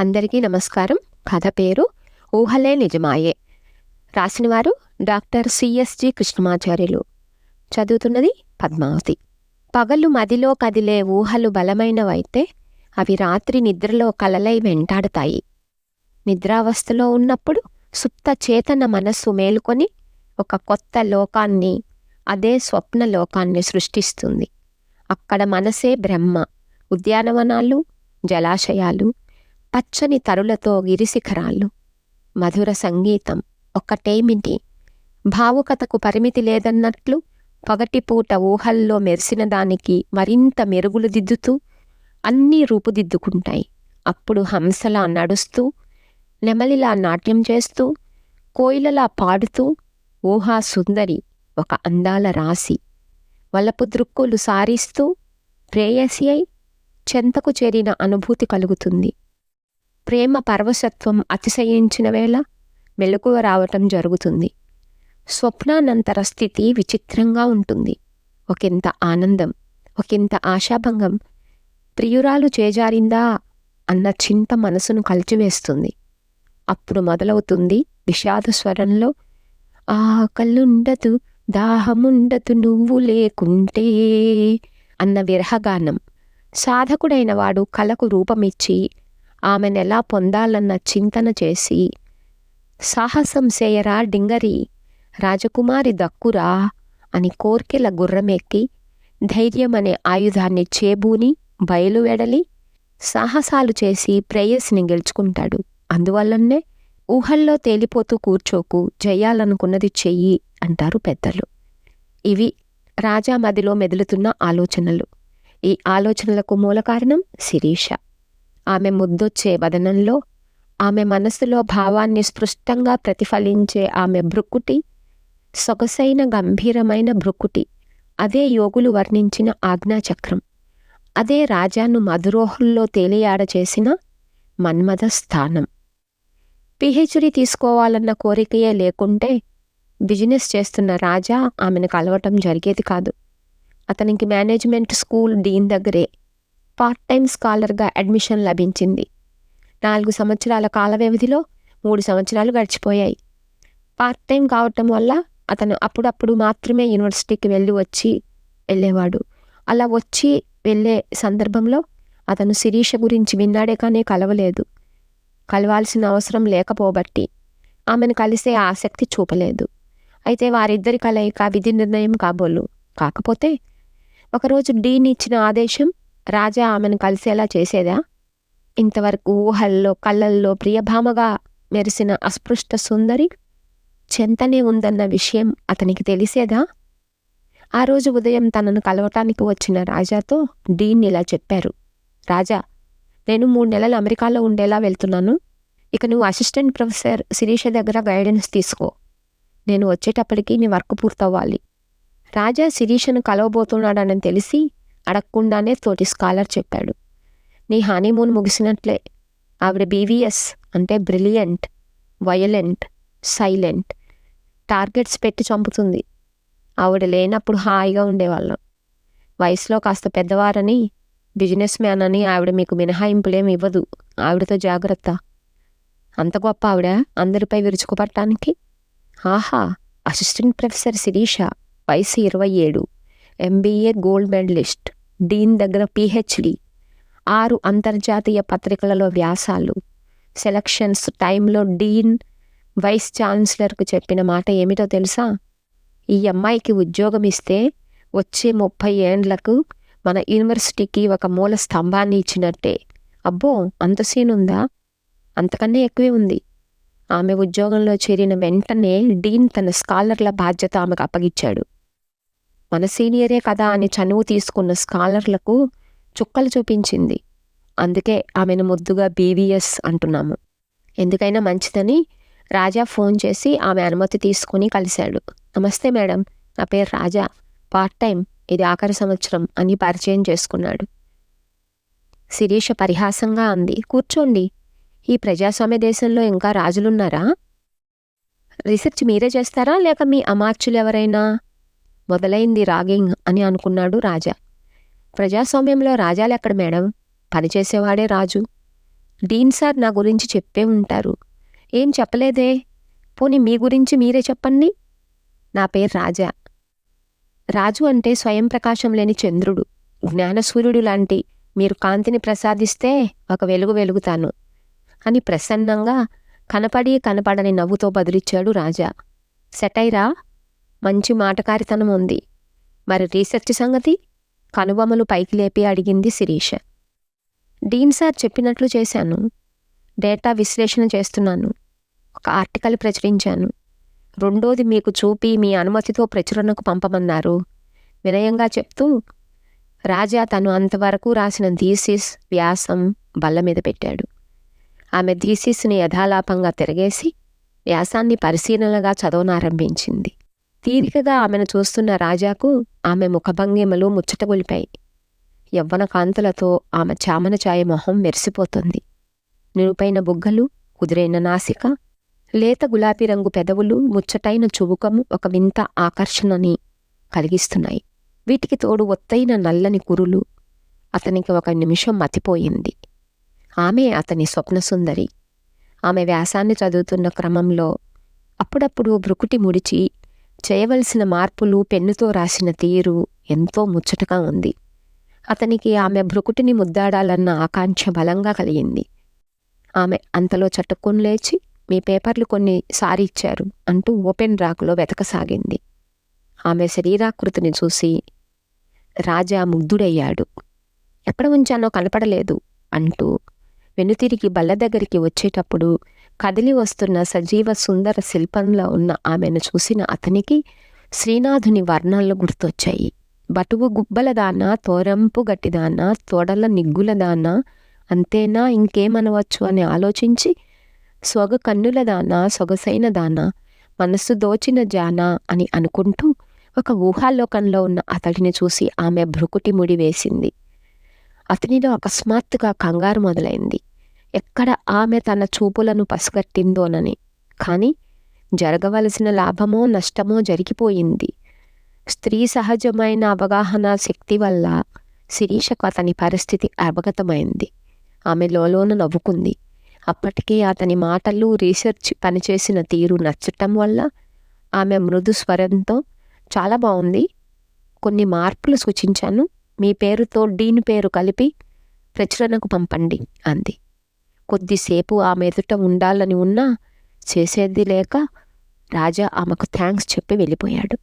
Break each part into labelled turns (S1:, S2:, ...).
S1: అందరికీ నమస్కారం. కథ పేరు ఊహలే నిజమాయే. రాసినవారు డాక్టర్ సిఎస్జి కృష్ణమాచార్యులు. చదువుతున్నది పద్మావతి. పగలు మదిలో కదిలే ఊహలు బలమైనవైతే అవి రాత్రి నిద్రలో కలలై వెంటాడతాయి. నిద్రావస్థలో ఉన్నప్పుడు సుప్త చేతన మనస్సు మేలుకొని ఒక కొత్త లోకాన్ని అదే స్వప్న లోకాన్ని సృష్టిస్తుంది. అక్కడ మనసే బ్రహ్మ. ఉద్యానవనాలు జలాశయాలు పచ్చని తరులతో గిరిశిఖరాలు. మధుర సంగీతం ఒక్కటేమిటి? భావుకతకు పరిమితి లేదన్నట్లు పగటిపూట ఊహల్లో మెరిసిన దానికి మరింత మెరుగులు దిద్దుతూ అన్నీ రూపుదిద్దుకుంటాయి. అప్పుడు హంసలా నడుస్తూ నెమలిలా నాట్యం చేస్తూ కోయిలలా పాడుతూ ఊహా సుందరి ఒక అందాల రాశి. వలపు దృక్కులు సారిస్తూ ప్రేయసి అయి చెంతకు చేరిన అనుభూతి కలుగుతుంది. ప్రేమ పరవశత్వం అతిశయించిన వేళ మెలకువ రావటం జరుగుతుంది. స్వప్నానంతర స్థితి విచిత్రంగా ఉంటుంది. ఒకంత ఆనందం ఒకంత ఆశాభంగం ప్రియురాలు చేజారిందా అన్న చింత మనసును కలిచివేస్తుంది. అప్పుడు మొదలవుతుంది విషాద స్వరంలో ఆకలుండదు దాహముండదు నువ్వు లేకుంటే అన్న విరహగానం. సాధకుడైన వాడు కలకు రూపమిచ్చి ఆమెనెలా పొందాలన్న చింతన చేసి సాహసం చేయరా డింగరి రాజకుమారి దక్కురా అని కోర్కెల గుర్రమెక్కి ధైర్యమనే ఆయుధాన్ని చేబూని బయలువెడలి సాహసాలు చేసి ప్రేయస్ని గెలుచుకుంటాడు. అందువల్లనే ఊహల్లో తేలిపోతూ కూర్చోకు జయాలనుకున్నది చెయ్యి అంటారు పెద్దలు. ఇవి రాజా మదిలో మెదులుతున్న ఆలోచనలు. ఈ ఆలోచనలకు మూల కారణం శిరీష. ఆమె ముద్దొచ్చే వదనంలో ఆమె మనసులో భావాన్ని స్పష్టంగా ప్రతిఫలించే ఆమె భృక్కుటి సొగసైన గంభీరమైన భృక్కుటి అదే యోగులు వర్ణించిన ఆజ్ఞాచక్రం. అదే రాజాను మధురోహుల్లో తేలియాడ చేసిన మన్మథ స్థానం. పిహెచ్డి తీసుకోవాలన్న కోరికయే లేకుంటే బిజినెస్ చేస్తున్న రాజా ఆమెను కలవటం జరిగేది కాదు. అతనికి మేనేజ్మెంట్ స్కూల్ డీన్ దగ్గరే పార్ట్ టైం స్కాలర్గా అడ్మిషన్ లభించింది. నాలుగు సంవత్సరాల కాల వ్యవధిలో మూడు సంవత్సరాలు గడిచిపోయాయి. పార్ట్ టైం కావటం వల్ల అతను అప్పుడప్పుడు మాత్రమే యూనివర్సిటీకి వెళ్ళి వచ్చి వెళ్ళేవాడు. అలా వచ్చి వెళ్ళే సందర్భంలో అతను శిరీష గురించి విన్నాడే కానీ కలవలేదు. కలవాల్సిన అవసరం లేకపోబట్టి ఆమెను కలిసే ఆసక్తి చూపలేదు. అయితే వారిద్దరి కలయిక విధి నిర్ణయం కాబోలు కాకపోతే ఒకరోజు డీన్ ఇచ్చిన ఆదేశం రాజా ఆమెను కలిసేలా చేసేదా? ఇంతవరకు ఊహల్లో కళ్ళల్లో ప్రియభామగా మెరిసిన అస్పృష్ట సుందరి చెంతనే ఉందన్న విషయం అతనికి తెలిసేదా? ఆ రోజు ఉదయం తనను కలవటానికి వచ్చిన రాజాతో డీన్ ఇలా చెప్పారు. రాజా నేను మూడు నెలలు అమెరికాలో ఉండేలా వెళ్తున్నాను. ఇక నువ్వు అసిస్టెంట్ ప్రొఫెసర్ శిరీష దగ్గర గైడెన్స్ తీసుకో. నేను వచ్చేటప్పటికి నీ వర్క్ పూర్తవ్వాలి. రాజా శిరీషను కలవబోతున్నాడని తెలిసి అడగకుండానే తోటి స్కాలర్ చెప్పాడు. నీ హనీమూన్ ముగిసినట్లే. ఆవిడ బీవీఎస్ అంటే బ్రిలియంట్ వయలెంట్ సైలెంట్. టార్గెట్స్ పెట్టి చంపుతుంది. ఆవిడ లేనప్పుడు హాయిగా ఉండేవాళ్ళం. వయసులో కాస్త పెద్దవారని బిజినెస్ మ్యాన్ అని ఆవిడ మీకు మినహాయింపులేమి ఇవ్వదు. ఆవిడతో జాగ్రత్త. అంత గొప్ప ఆవిడ అందరిపై విరుచుకుపట్టడానికి ఆహా! అసిస్టెంట్ ప్రొఫెసర్ శిరీష వయసు ఇరవై ఏడు. ఎంబీఏ గోల్డ్ మెడలిస్ట్ డీన్ దగ్గర పిహెచ్డి ఆరు అంతర్జాతీయ పత్రికలలో వ్యాసాలు. సెలక్షన్స్ టైంలో డీన్ వైస్ ఛాన్సలర్కు చెప్పిన మాట ఏమిటో తెలుసా? ఈ అమ్మాయికి ఉద్యోగం ఇస్తే వచ్చే ముప్పై ఏండ్లకు మన యూనివర్సిటీకి ఒక మూల స్తంభాన్ని ఇచ్చినట్టే. అబ్బో అంత సీన్ ఉందా? అంతకన్నా ఎక్కువే ఉంది. ఆమె ఉద్యోగంలో చేరిన వెంటనే డీన్ తన స్కాలర్ల బాధ్యత ఆమెకు అప్పగిచ్చాడు మన సీనియరే కదా అని చనువు తీసుకున్న స్కాలర్లకు చుక్కలు చూపించింది. అందుకే ఆమెను ముద్దుగా బీవీఎస్ అంటున్నాము. ఎందుకైనా మంచిదని రాజా ఫోన్ చేసి ఆమె అనుమతి తీసుకుని కలిశాడు. నమస్తే మేడం నా పేరు రాజా. పార్ట్ టైం ఇది ఆఖరి సంవత్సరం అని పరిచయం చేసుకున్నాడు. శిరీష పరిహాసంగా అంది. కూర్చోండి. ఈ ప్రజాస్వామ్య దేశంలో ఇంకా రాజులున్నారా? రీసెర్చ్ మీరే చేస్తారా లేక మీ అమాత్యులు ఎవరైనా మొదలైంది రాగింగ్ అని అనుకున్నాడు రాజా. ప్రజాస్వామ్యంలో రాజాలెక్కడ మేడం? పనిచేసేవాడే రాజు. డీన్ సార్ నా గురించి చెప్పే ఉంటారు. ఏం చెప్పలేదే? పోనీ మీ గురించి మీరే చెప్పండి. నా పేరు రాజా. రాజు అంటే స్వయం ప్రకాశం లేని చంద్రుడు. జ్ఞానసూర్యుడు లాంటి మీరు కాంతిని ప్రసాదిస్తే ఒక వెలుగు వెలుగుతాను అని ప్రసన్నంగా కనపడి కనపడని నవ్వుతో బదులిచ్చాడు రాజా. సెటైరా? మంచి మాటకారితనం ఉంది. మరి రీసెర్చ్ సంగతి? కనుబొమ్మలు పైకి లేపి అడిగింది శిరీష. డీన్ సార్ చెప్పినట్లు చేశాను. డేటా విశ్లేషణ చేస్తున్నాను. ఒక ఆర్టికల్ ప్రచురించాను. రెండోది మీకు చూపి మీ అనుమతితో ప్రచురణకు పంపమన్నారు. వినయంగా చెప్తూ రాజా తను అంతవరకు రాసిన థీసిస్ వ్యాసం బల్ల మీద పెట్టాడు. ఆమె థీసిస్ని యథాలాపంగా తిరగేసి వ్యాసాన్ని పరిశీలనగా చదవనారంభించింది. తీరికగా ఆమెను చూస్తున్న రాజాకు ఆమె ముఖభంగిమలు ముచ్చటగొలిపాయి. యవ్వన కాంతులతో ఆమె చామన ఛాయ మొహం మెరిసిపోతుంది. నిరుపైన బుగ్గలు కుదిరైన నాసిక లేత గులాబీ రంగు పెదవులు ముచ్చటైన చువుకము ఒక వింత ఆకర్షణని కలిగిస్తున్నాయి. వీటికి తోడు ఒత్తైన నల్లని కురులు అతనికి ఒక నిమిషం మతిపోయింది. ఆమె అతని స్వప్నసుందరి ఆమె వ్యాసాన్ని చదువుతున్న క్రమంలో అప్పుడప్పుడు బ్రుకుటి ముడిచి చేయవలసిన మార్పులు పెన్నుతో రాసిన తీరు ఎంతో ముచ్చటగా ఉంది. అతనికి ఆమె భృకుటిని ముద్దాడాలన్న ఆకాంక్ష బలంగా కలిగింది. ఆమె అంతలో చట్టుకొని లేచి మీ పేపర్లు కొన్ని సారి ఇచ్చారు అంటూ ఓపెన్ రాకులో వెతకసాగింది. ఆమె శరీరాకృతిని చూసి రాజా ముగ్ధుడయ్యాడు. ఎక్కడ ఉంచానో కనపడలేదు అంటూ వెనుతిరిగి బల్ల దగ్గరికి వచ్చేటప్పుడు కదిలి వస్తున్న సజీవ సుందర శిల్పంలో ఉన్న ఆమెను చూసిన అతనికి శ్రీనాథుని వర్ణాలు గుర్తొచ్చాయి. బటువు గుబ్బలదానా తోరంపు గట్టిదానా తోడల నిగ్గులదానా అంతేనా ఇంకేమనవచ్చు అని ఆలోచించి సొగ కన్నులదానా సొగసైన దానా మనస్సు దోచిన జానా అని అనుకుంటూ ఒక ఊహాలోకంలో ఉన్న అతడిని చూసి ఆమె భ్రుకుటి ముడి వేసింది. అతనిలో అకస్మాత్తుగా కంగారు మొదలైంది. ఎక్కడ ఆమె తన చూపులను పసిగట్టిందోనని. కాని జరగవలసిన లాభమో నష్టమో జరిగిపోయింది. స్త్రీ సహజమైన అవగాహన శక్తి వల్ల శిరీషకు అతని పరిస్థితి అవగతమైంది ఆమె లోలోన నవ్వుకుంది. అప్పటికే అతని మాటలు రీసెర్చ్ పనిచేసిన తీరు నచ్చటం వల్ల ఆమె మృదు స్వరంతో చాలా బాగుంది కొన్ని మార్పులు సూచించాను. మీ పేరుతో డీన్ పేరు కలిపి ప్రచురణకు పంపండి అంది. కొద్దిసేపు ఆమె ఎదుట ఉండాలని ఉన్నా చేసేది లేక రాజా ఆమెకు థ్యాంక్స్ చెప్పి వెళ్ళిపోయాడు.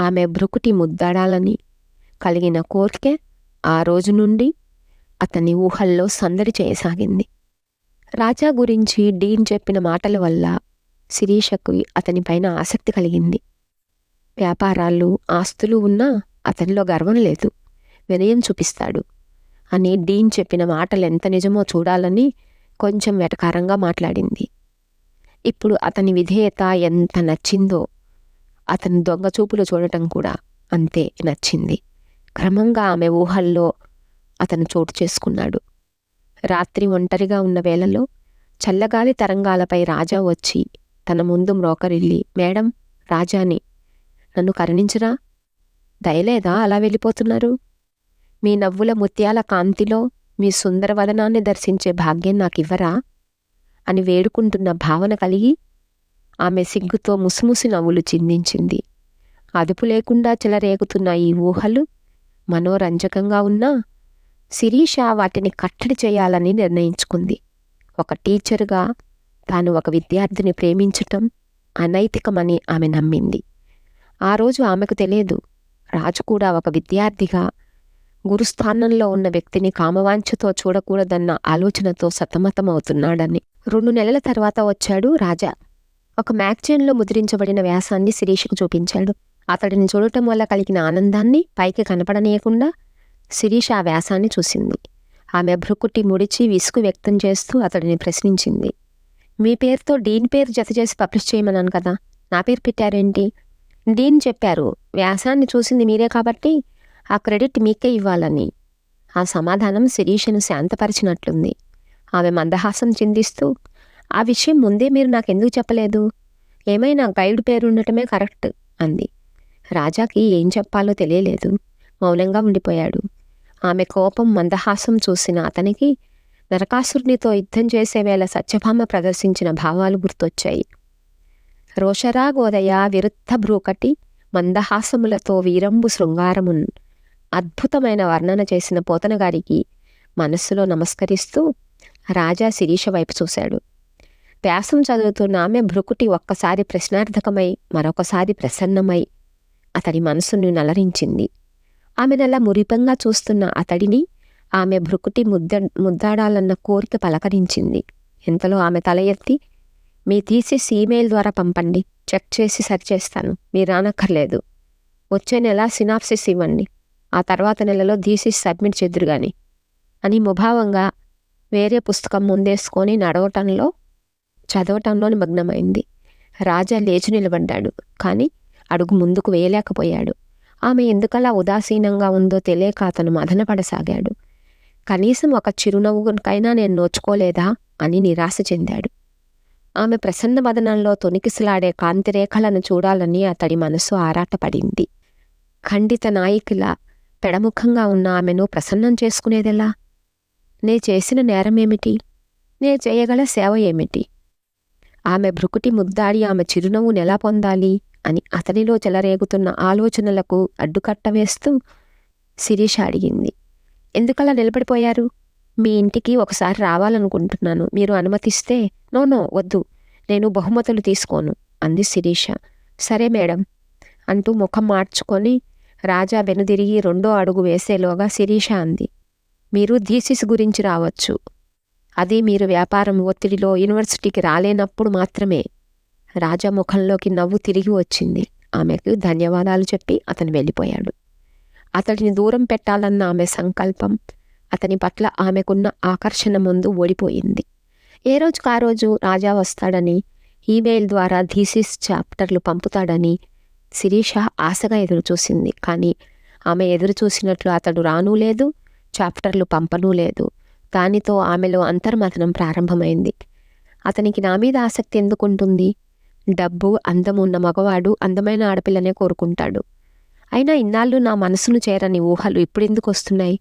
S1: ఆమె భ్రుకుటి ముద్దాడాలని కలిగిన కోరికే ఆ రోజు నుండి అతని ఊహల్లో సందడి చేయసాగింది. రాజా గురించి డీన్ చెప్పిన మాటల వల్ల శిరీషకు అతనిపైన ఆసక్తి కలిగింది. వ్యాపారాలు ఆస్తులు ఉన్నా అతనిలో గర్వం లేదు. వినయం చూపిస్తాడు. అని డీన్ చెప్పిన మాటలు ఎంత నిజమో చూడాలని కొంచెం వెటకారంగా మాట్లాడింది. ఇప్పుడు అతని విధేయత ఎంత నచ్చిందో అతని దొంగ చూపులు చూడటం కూడా అంతే నచ్చింది. క్రమంగా ఆమె ఊహల్లో అతను చోటు చేసుకున్నాడు. రాత్రి ఒంటరిగా ఉన్న వేళలో చల్లగాలి తరంగాలపై రాజా వచ్చి తన ముందు మ్రోకరిల్లి మేడం రాజాని నన్ను కరుణించరా? దయలేదా? అలా వెళ్ళిపోతున్నారు? మీ నవ్వుల ముత్యాల కాంతిలో మీ సుందరవదనాన్ని దర్శించే భాగ్యం నాకివ్వరా? అని వేడుకుంటున్న భావన కలిగి ఆమె సిగ్గుతో ముసిముసి నవ్వులు చిందించింది. అదుపు లేకుండా చెలరేగుతున్న ఈ ఊహలు మనోరంజకంగా ఉన్నా శిరీష వాటిని కట్టడి చేయాలని నిర్ణయించుకుంది. ఒక టీచరుగా తాను ఒక విద్యార్థిని ప్రేమించటం అనైతికమని ఆమె నమ్మింది. ఆ రోజు ఆమెకు తెలియదు. రాజు కూడా ఒక విద్యార్థిగా గురుస్థానంలో ఉన్న వ్యక్తిని కామవాంఛతో చూడకూడదన్న ఆలోచనతో సతమతమవుతున్నాడని. రెండు నెలల తర్వాత వచ్చాడు రాజా. ఒక మ్యాగజైన్లో ముద్రించబడిన వ్యాసాన్ని శిరీష్కు చూపించాడు. అతడిని చూడటం వల్ల కలిగిన ఆనందాన్ని పైకి కనపడనీయకుండా శిరీష ఆ వ్యాసాన్ని చూసింది. ఆమె భ్రుకుట్టి ముడిచి విసుగు వ్యక్తం చేస్తూ అతడిని ప్రశ్నించింది. మీ పేరుతో డీన్ పేరు జత చేసి పబ్లిష్ చేయమన్నాను కదా. నా పేరు పెట్టారేంటి? డీన్ చెప్పారు. వ్యాసాన్ని చూసింది మీరే కాబట్టి ఆ క్రెడిట్ మీకే ఇవ్వాలని. ఆ సమాధానం శిరీషను శాంతపరిచినట్లుంది. ఆమె మందహాసం చిందిస్తూ ఆ విషయం ముందే మీరు నాకెందుకు చెప్పలేదు? ఏమైనా గైడ్ పేరు ఉండటమే కరెక్ట్ అంది. రాజాకి ఏం చెప్పాలో తెలియలేదు. మౌనంగా ఉండిపోయాడు. ఆమె కోపం మందహాసం చూసిన అతనికి నరకాసురునితో యుద్ధం చేసేవేళ సత్యభామ ప్రదర్శించిన భావాలు గుర్తొచ్చాయి. రోషరాగోదయ విరుద్ధ భ్రూకటి మందహాసములతో వీరంబు శృంగారమున్ అద్భుతమైన వర్ణన చేసిన పోతనగారికి మనస్సులో నమస్కరిస్తూ రాజా శిరీష వైపు చూశాడు. వ్యాసం చదువుతున్న ఆమె భృకుటి ఒక్కసారి ప్రశ్నార్థకమై మరొకసారి ప్రసన్నమై అతడి మనసును నలరించింది. ఆమెనలా మురిపంగా చూస్తున్న అతడిని ఆమె భృకుటి ముద్ద ముద్దాడాలన్న కోరిక పలకరించింది. ఇంతలో ఆమె తల ఎత్తి మీ థీసిస్ ఈమెయిల్ ద్వారా పంపండి. చెక్ చేసి సరిచేస్తాను. మీరు రానక్కర్లేదు. వచ్చే నెల సినాప్సిస్ ఇవ్వండి. ఆ తర్వాత నెలలో థీసిస్ సబ్మిట్ చేద్దురు గాని. అని ముభావంగా వేరే పుస్తకం ముందేసుకొని నడవటంలో చదవటంలో నిమగ్నమైంది రాజా లేచి నిలబడ్డాడు. కానీ అడుగు ముందుకు వేయలేకపోయాడు. ఆమె ఎందుకలా ఉదాసీనంగా ఉందో తెలియక అతను మదనపడసాగాడు. కనీసం ఒక చిరునవ్వుకైనా నేను నోచుకోలేదా? అని నిరాశ చెందాడు. ఆమె ప్రసన్న వదనంలో తొనికిసలాడే కాంతిరేఖలను చూడాలని అతడి మనసు ఆరాటపడింది. ఖండిత నాయకుల పెడముఖంగా ఉన్న ఆమెను ప్రసన్నం చేసుకునేదెలా? నే చేసిన నేరమేమిటి? నే చేయగల సేవ ఏమిటి? ఆమె భృకుటి ముద్దాడి ఆమె చిరునవ్వునెలా పొందాలి అని అతనిలో చెలరేగుతున్న ఆలోచనలకు అడ్డుకట్ట వేస్తూ శిరీష అడిగింది. ఎందుకలా నిలబడిపోయారు? మీ ఇంటికి ఒకసారి రావాలనుకుంటున్నాను. మీరు అనుమతిస్తే. నో నో వద్దు. నేను బహుమతులు తీసుకోను అంది శిరీష. సరే మేడం అంటూ ముఖం మార్చుకొని రాజా వెనుదిరిగి రెండో అడుగు వేసేలోగా శిరీష అంది మీరు థీసిస్ గురించి రావచ్చు. అది మీరు వ్యాపారం ఒత్తిడిలో యూనివర్సిటీకి రాలేనప్పుడు మాత్రమే. రాజా ముఖంలోకి నవ్వు తిరిగి వచ్చింది. ఆమెకు ధన్యవాదాలు చెప్పి అతను వెళ్ళిపోయాడు. అతడిని దూరం పెట్టాలన్న ఆమె సంకల్పం అతని పట్ల ఆమెకున్న ఆకర్షణ ముందు ఓడిపోయింది. ఏ రోజుకు ఆ రోజు రాజా వస్తాడని ఈమెయిల్ ద్వారా థీసిస్ చాప్టర్లు పంపుతాడని శిరీష ఆశగా ఎదురుచూసింది. కానీ ఆమె ఎదురుచూసినట్లు అతడు రానూ లేదు చాప్టర్లు పంపనూ లేదు. దానితో ఆమెలో అంతర్మథనం ప్రారంభమైంది. అతనికి నా మీద ఆసక్తి ఎందుకుంటుంది? డబ్బు అందమున్న మగవాడు అందమైన ఆడపిల్లనే కోరుకుంటాడు. అయినా ఇన్నాళ్ళు నా మనసును చేరని ఊహలు ఇప్పుడెందుకు వస్తున్నాయి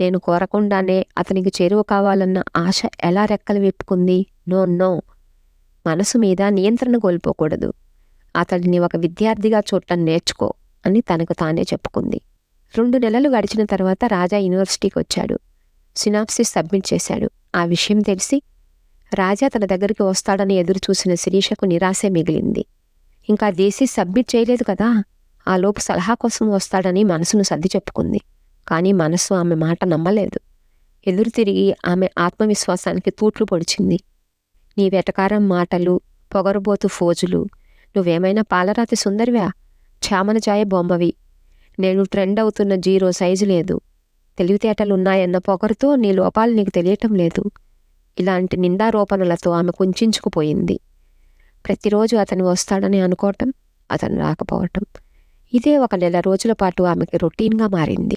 S1: నేను కోరకుండానే అతనికి చేరువ కావాలన్న ఆశ ఎలా రెక్కలు విప్పుకుంది? No no. మనసు మీద నియంత్రణ కోల్పోకూడదు. అతడిని ఒక విద్యార్థిగా చూడటం నేర్చుకో అని తనకు తానే చెప్పుకుంది. రెండు నెలలు గడిచిన తర్వాత రాజా యూనివర్సిటీకి వచ్చాడు. సినాప్సిస్ సబ్మిట్ చేశాడు. ఆ విషయం తెలిసి రాజా తన దగ్గరికి వస్తాడని ఎదురు చూసిన శిరీషకు నిరాశే మిగిలింది. ఇంకా దేశీ సబ్మిట్ చేయలేదు కదా ఆ లోపు సలహా కోసం వస్తాడని మనసును సర్ది చెప్పుకుంది. కానీ మనసు ఆమె మాట నమ్మలేదు. ఎదురు తిరిగి ఆమె ఆత్మవిశ్వాసానికి తూట్లు పొడిచింది. నీ వెటకారం మాటలు పొగరుబోతు ఫోజులు నువ్వేమైనా పాలరాతి సుందరివా? చామనజాయ బొమ్మవి నేను ట్రెండ్ అవుతున్న జీరో సైజు లేదు. తెలివితేటలున్నాయన్న పొగరుతో నీ లోపాలు నీకు తెలియటం లేదు. ఇలాంటి నిందారోపణలతో ఆమె కుంచుకుపోయింది ప్రతిరోజు అతను వస్తాడని అనుకోవటం అతను రాకపోవటం. ఇదే ఒక నెల రోజుల పాటు ఆమెకి రొటీన్గా మారింది.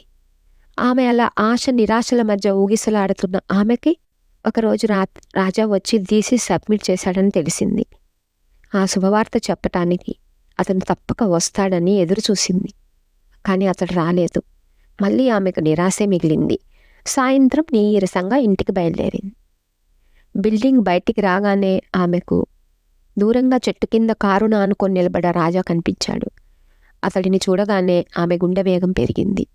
S1: ఆమె అలా ఆశ నిరాశల మధ్య ఊగిసలాడుతున్న ఆమెకి ఒకరోజు రా రాజా వచ్చి తీసి సబ్మిట్ చేశాడని తెలిసింది. ఆ శుభవార్త చెప్పటానికి అతను తప్పక వస్తాడని ఎదురుచూసింది కానీ అతడు రాలేదు. మళ్ళీ ఆమెకు నిరాశే మిగిలింది. సాయంత్రం నీరసంగా ఇంటికి బయలుదేరింది. బిల్డింగ్ బయటికి రాగానే ఆమెకు దూరంగా చెట్టు కింద కారును ఆనుకొని నిలబడ రాజా కనిపించాడు. అతడిని చూడగానే ఆమె గుండె వేగం పెరిగింది.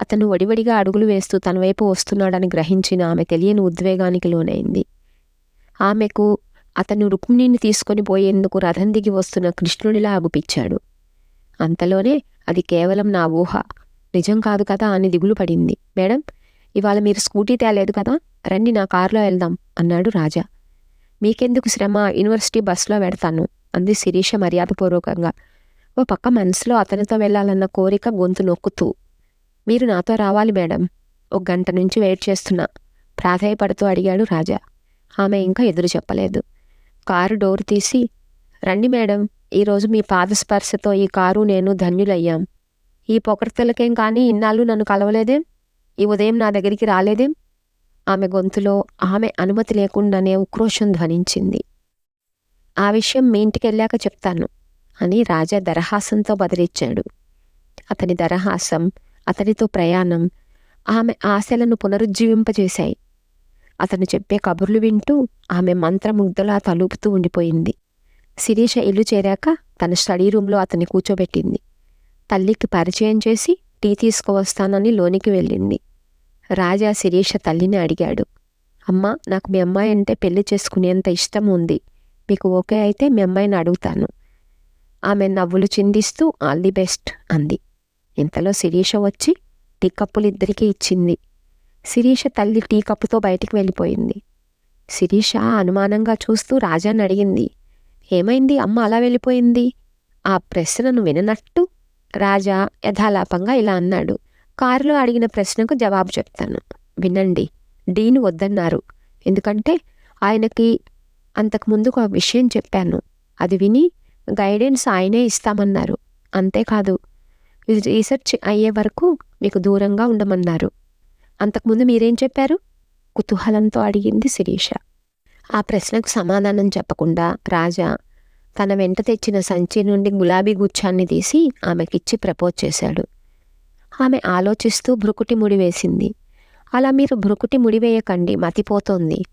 S1: అతను వడివడిగా అడుగులు వేస్తూ తన వైపు వస్తున్నాడని గ్రహించిన ఆమె తెలియని ఉద్వేగానికి లోనైంది. ఆమెకు అతను రుక్మిణిని తీసుకొని పోయేందుకు రథం దిగి వస్తున్న కృష్ణుడిలా అగుపిచ్చాడు. అంతలోనే అది కేవలం నా ఊహ. నిజం కాదు కదా అని దిగులు పడింది. మేడం ఇవాళ మీరు స్కూటీ తేలేదు కదా? రండి నా కారులో వెళ్దాం అన్నాడు రాజా. మీకెందుకు శ్రమ? యూనివర్సిటీ బస్సులో వెడతాను అంది శిరీష మర్యాదపూర్వకంగా. ఓ పక్క మనసులో అతనితో వెళ్ళాలన్న కోరిక గొంతు నొక్కుతూ. మీరు నాతో రావాలి మేడం. ఒక గంట నుంచి వెయిట్ చేస్తున్నా. ప్రాధాయపడుతూ అడిగాడు రాజా. ఆమె ఇంకా ఎదురు చెప్పలేదు. కారు డోర్ తీసి రండి మేడం ఈరోజు మీ పాదస్పర్శతో ఈ కారు నేను ధన్యులయ్యాం. ఈ పొగడ్తలకేం కానీ ఇన్నాళ్ళు నన్ను కలవలేదేం? ఈ ఉదయం నా దగ్గరికి రాలేదేం? ఆమె గొంతులో ఆమె అనుమతి లేకుండానే ఉక్రోషం ధ్వనించింది. ఆ విషయం మీ ఇంటికి వెళ్ళాక చెప్తాను అని రాజా దరహాసంతో బదిలిచ్చాడు. అతని దరహాసం అతనితో ప్రయాణం ఆమె ఆశలను పునరుజ్జీవింపజేశాయి. అతను చెప్పే కబుర్లు వింటూ ఆమె మంత్రముగ్ధలా తలుపుతూ ఉండిపోయింది. శిరీష ఇల్లు చేరాక తన స్టడీ రూమ్లో అతన్ని కూర్చోబెట్టింది. తల్లికి పరిచయం చేసి టీ తీసుకువస్తానని లోనికి వెళ్ళింది. రాజా శిరీష తల్లిని అడిగాడు. అమ్మా నాకు మీ అమ్మాయి అంటే పెళ్ళి చేసుకునేంత ఇష్టం ఉంది. మీకు ఓకే అయితే మీ అమ్మాయిని అడుగుతాను ఆమె నవ్వులు చిందిస్తూ ఆల్ ది బెస్ట్ అంది. ఇంతలో శిరీష వచ్చి టీ కప్పులిద్దరికీ ఇచ్చింది. శిరీష తల్లి టీ కప్పుతో బయటికి వెళ్ళిపోయింది. శిరీష అనుమానంగా చూస్తూ రాజాని అడిగింది ఏమైంది? అమ్మ అలా వెళ్ళిపోయింది? ఆ ప్రశ్నను విననట్టు? రాజా యథాలాపంగా ఇలా అన్నాడు. కారులో అడిగిన ప్రశ్నకు జవాబు చెప్తాను. వినండి. డీన్ వద్దన్నారు. ఎందుకంటే ఆయనకి అంతకుముందు ఒక విషయం చెప్పాను. అది విని గైడెన్స్ ఆయనే ఇస్తామన్నారు. అంతేకాదు ఇది రీసెర్చ్ అయ్యే వరకు మీకు దూరంగా ఉండమన్నారు. అంతకుముందు మీరేం చెప్పారు? కుతూహలంతో అడిగింది శిరీష. ఆ ప్రశ్నకు సమాధానం చెప్పకుండా రాజా తన వెంట తెచ్చిన సంచి నుండి గులాబీ గుచ్చాన్ని తీసి ఆమెకిచ్చి ప్రపోజ్ చేశాడు. ఆమె ఆలోచిస్తూ భ్రుకుటి ముడి వేసింది. అలా మీరు భ్రుకుటి ముడి వేయకండి మతిపోతోంది.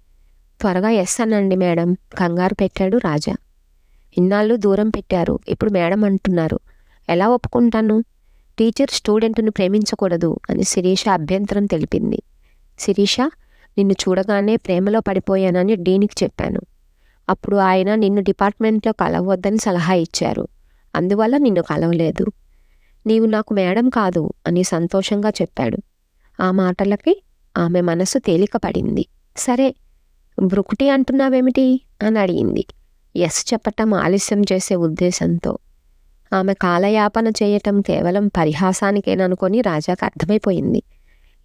S1: త్వరగా ఎస్ అనండి మేడం కంగారు పెట్టాడు రాజా. ఇన్నాళ్ళు దూరం పెట్టారు ఇప్పుడు మేడం అంటున్నారు. ఎలా ఒప్పుకుంటాను? టీచర్ స్టూడెంట్ను ప్రేమించకూడదు అని శిరీష అభ్యంతరం తెలిపింది. శిరీష నిన్ను చూడగానే ప్రేమలో పడిపోయానని డీనికి చెప్పాను. అప్పుడు ఆయన నిన్ను డిపార్ట్మెంట్లో కలవద్దని సలహా ఇచ్చారు. అందువల్ల నిన్ను కలవలేదు. నీవు నాకు మేడం కాదు అని సంతోషంగా చెప్పాడు. ఆ మాటలకి ఆమె మనసు తేలికపడింది. సరే బ్రుకుటి అంటున్నావేమిటి? అని అడిగింది. ఎస్ చెప్పటం ఆలస్యం చేసే ఉద్దేశంతో. ఆమె కాలయాపన చేయటం కేవలం పరిహాసానికేననుకొని రాజాకు అర్థమైపోయింది.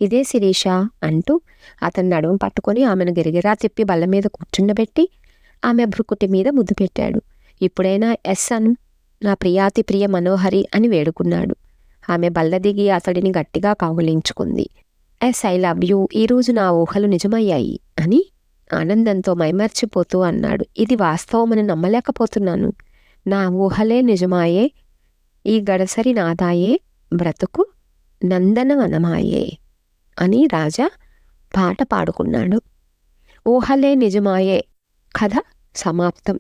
S1: ఇదే శిరీష అంటూ అతని నడుము పట్టుకొని ఆమెను గిరిగిరా తిప్పి బల్ల మీద కూర్చుండబెట్టి ఆమె భ్రుకుటి మీద ముద్దు పెట్టాడు. ఇప్పుడైనా ఎస్ అను నా ప్రియాతి ప్రియ మనోహరి అని వేడుకున్నాడు. ఆమె బల్ల దిగి అతడిని గట్టిగా కౌగులించుకుంది. Yes I love you. ఈరోజు నా ఊహలు నిజమయ్యాయి అని ఆనందంతో మైమర్చిపోతూ అన్నాడు. ఇది వాస్తవమని నమ్మలేకపోతున్నాను. నా ఊహలే నిజమాయే ఈ గడసరి నాదాయే బ్రతుకు నందనవనమాయే అని రాజా పాట పాడుకున్నాడు. ఊహలే నిజమాయే కథ సమాప్తం.